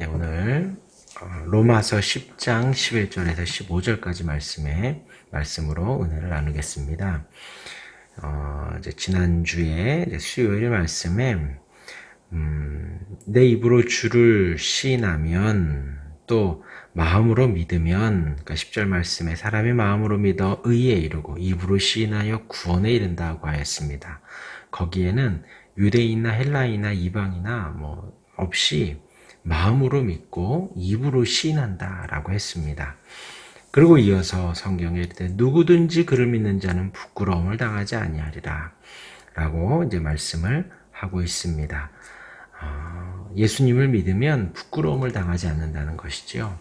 네, 오늘 어, 로마서 10장 11절에서 15절까지 말씀에 말씀으로 은혜를 나누겠습니다. 어, 이제 지난주에 이제 수요일 말씀에 음, 내 입으로 주를 시인하면 또 마음으로 믿으면 그러니까 10절 말씀에 사람이 마음으로 믿어 의에 이르고 입으로 시인하여 구원에 이른다고 하였습니다. 거기에는 유대인이나 헬라인이나 이방이나 뭐 없이 마음으로 믿고 입으로 시인한다라고 했습니다. 그리고 이어서 성경에 이르되 누구든지 그를 믿는 자는 부끄러움을 당하지 아니하리라 라고 이제 말씀을 하고 있습니다. 어, 예수님을 믿으면 부끄러움을 당하지 않는다는 것이죠.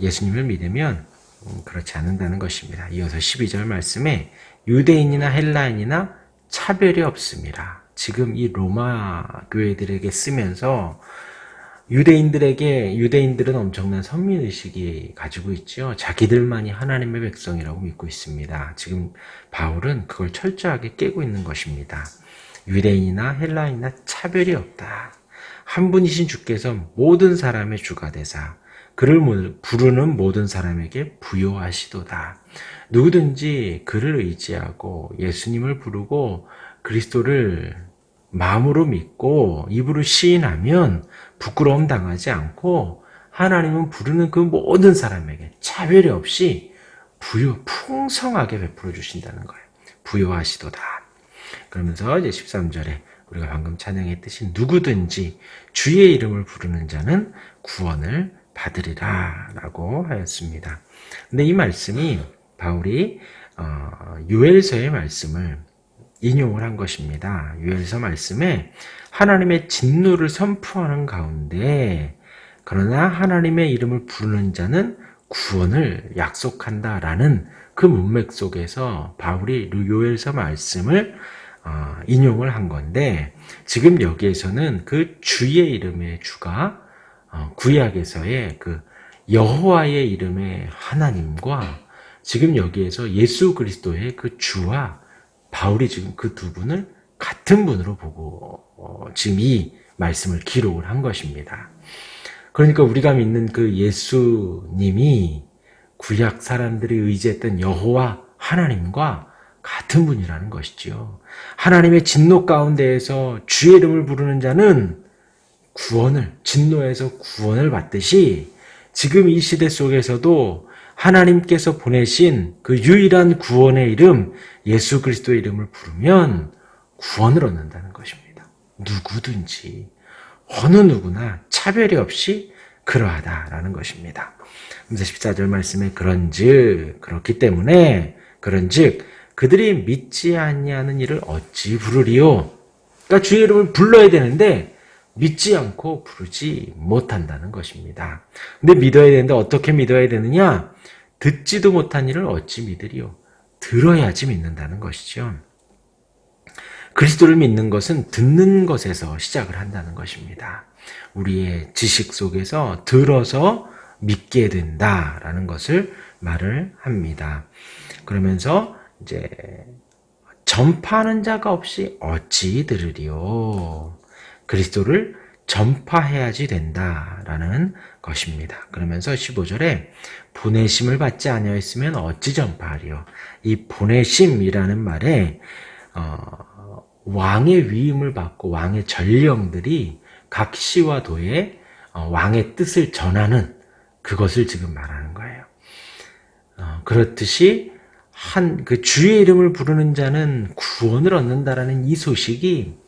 예수님을 믿으면 음, 그렇지 않는다는 것입니다. 이어서 12절 말씀에 유대인이나 헬라인이나 차별이 없습니다. 지금 이 로마 교회들에게 쓰면서 유대인들에게 유대인들은 엄청난 선민 의식이 가지고 있죠. 자기들만이 하나님의 백성이라고 믿고 있습니다. 지금 바울은 그걸 철저하게 깨고 있는 것입니다. 유대인이나 헬라인이나 차별이 없다. 한 분이신 주께서 모든 사람의 주가 되사 그를 부르는 모든 사람에게 부여하시도다. 누구든지 그를 의지하고 예수님을 부르고 그리스도를 마음으로 믿고 입으로 시인하면 부끄러움 당하지 않고 하나님은 부르는 그 모든 사람에게 차별이 없이 부여 풍성하게 베풀어 주신다는 거예요. 부여하시도다. 그러면서 이제 13절에 우리가 방금 찬양했듯이 누구든지 주의 이름을 부르는 자는 구원을 받으리라 라고 하였습니다. 근데 이 말씀이 바울이 어, 유엘서의 말씀을 인용을 한 것입니다. 유엘서 말씀에 하나님의 진노를 선포하는 가운데 그러나 하나님의 이름을 부르는 자는 구원을 약속한다라는 그 문맥 속에서 바울이 요엘서 말씀을 어, 인용을 한 건데 지금 여기에서는 그 주의 이름의 주가 어, 구약에서의 그 여호와의 이름의 하나님과 지금 여기에서 예수 그리스도의 그 주와 바울이 지금 그 두 분을 같은 분으로 보고 어, 지금 이 말씀을 기록을 한 것입니다. 그러니까 우리가 믿는 그 예수님이 구약 사람들이 의지했던 여호와 하나님과 같은 분이라는 것이지요. 하나님의 진노 가운데에서 주의 이름을 부르는 자는 구원을 진노에서 구원을 받듯이 지금 이 시대 속에서도 하나님께서 보내신 그 유일한 구원의 이름 예수 그리스도의 이름을 부르면 구원을 얻는다는 것입니다. 누구든지 어느 누구나 차별이 없이 그러하다라는 것입니다. 그래서 14절 말씀에 그런즉 그렇기 때문에 그런즉 그들이 믿지 아니하는 일을 어찌 부르리요? 그러니까 주의 이름을 불러야 되는데 믿지 않고 부르지 못한다는 것입니다. 근데 믿어야 되는데 어떻게 믿어야 되느냐? 듣지도 못한 일을 어찌 믿으리요? 들어야지 믿는다는 것이죠. 그리스도를 믿는 것은 듣는 것에서 시작을 한다는 것입니다. 우리의 지식 속에서 들어서 믿게 된다라는 것을 말을 합니다. 그러면서 이제 전파하는 자가 없이 어찌 들으리요? 그리스도를 전파해야지 된다라는 것입니다. 그러면서 15절에 보내심을 받지 아니하였으면 어찌 전파하리요? 이 보내심이라는 말에 어, 왕의 위임을 받고 왕의 전령들이 각 시와 도에 어, 왕의 뜻을 전하는 그것을 지금 말하는 거예요. 어, 그렇듯이 한 그 주의 이름을 부르는 자는 구원을 얻는다라는 이 소식이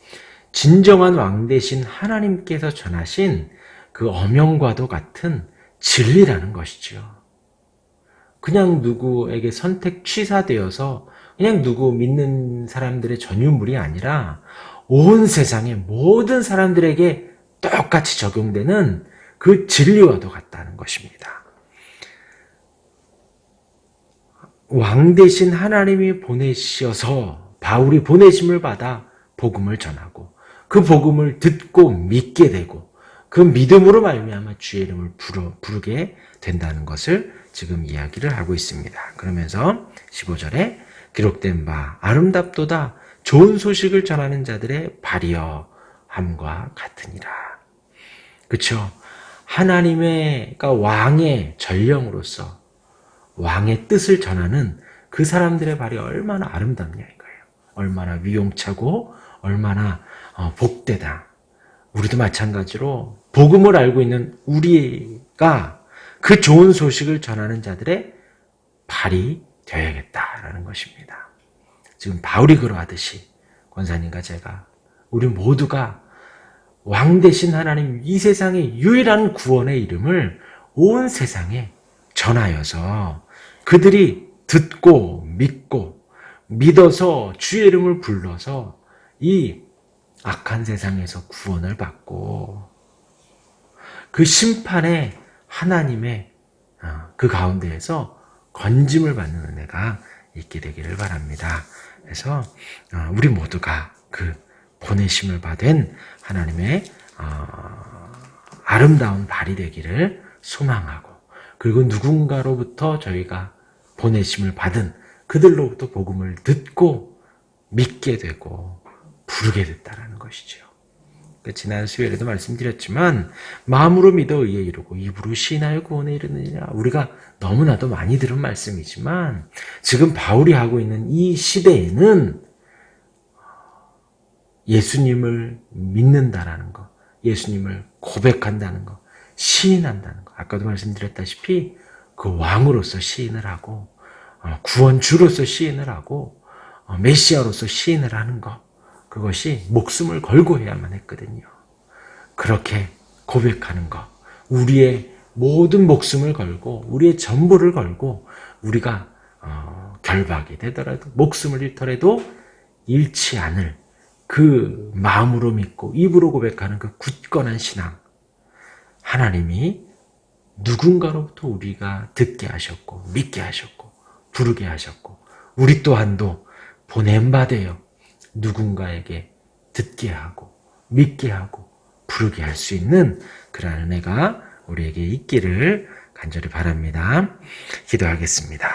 진정한 왕 대신 하나님께서 전하신 그 어명과도 같은 진리라는 것이죠. 그냥 누구에게 선택 취사되어서 그냥 누구 믿는 사람들의 전유물이 아니라 온 세상의 모든 사람들에게 똑같이 적용되는 그 진리와도 같다는 것입니다. 왕 대신 하나님이 보내셔서 바울이 보내심을 받아 복음을 전하고 그 복음을 듣고 믿게 되고 그 믿음으로 말미암아 주의 이름을 부르, 부르게 된다는 것을 지금 이야기를 하고 있습니다. 그러면서 15절에 기록된 바 아름답도다 좋은 소식을 전하는 자들의 발이여 함과 같으니라. 그렇죠? 하나님의 그러니까 왕의 전령으로서 왕의 뜻을 전하는 그 사람들의 발이 얼마나 아름답냐 이거예요. 얼마나 위용차고 얼마나 어, 복되다. 우리도 마찬가지로 복음을 알고 있는 우리가 그 좋은 소식을 전하는 자들의 발이 되어야겠다라는 것입니다. 지금 바울이 그러하듯이 권사님과 제가 우리 모두가 왕 대신 하나님 이 세상의 유일한 구원의 이름을 온 세상에 전하여서 그들이 듣고 믿고 믿어서 주의 이름을 불러서 이 악한 세상에서 구원을 받고 그 심판에 하나님의 어, 그 가운데에서 건짐을 받는 은혜가 있게 되기를 바랍니다. 그래서 어, 우리 모두가 그 보내심을 받은 하나님의 어, 아름다운 발이 되기를 소망하고 그리고 누군가로부터 저희가 보내심을 받은 그들로부터 복음을 듣고 믿게 되고 부르게 됐다라는 것이죠. 그 지난 수요일에도 말씀드렸지만 마음으로 믿어 의에 이르고 입으로 신하여 구원에 이르느니라 우리가 너무나도 많이 들은 말씀이지만 지금 바울이 하고 있는 이 시대에는 예수님을 믿는다라는 것, 예수님을 고백한다는 것, 시인한다는 것. 아까도 말씀드렸다시피 그 왕으로서 시인을 하고 어, 구원주로서 시인을 하고 어, 메시아로서 시인을 하는 것. 그것이 목숨을 걸고 해야만 했거든요. 그렇게 고백하는 것. 우리의 모든 목숨을 걸고 우리의 전부를 걸고 우리가 어, 결박이 되더라도 목숨을 잃더라도 잃지 않을 그 마음으로 믿고 입으로 고백하는 그 굳건한 신앙. 하나님이 누군가로부터 우리가 듣게 하셨고 믿게 하셨고 부르게 하셨고 우리 또한도 보냄받아요. 누군가에게 듣게 하고 믿게 하고 부르게 할 수 있는 그러한 은혜가 우리에게 있기를 간절히 바랍니다. 기도하겠습니다.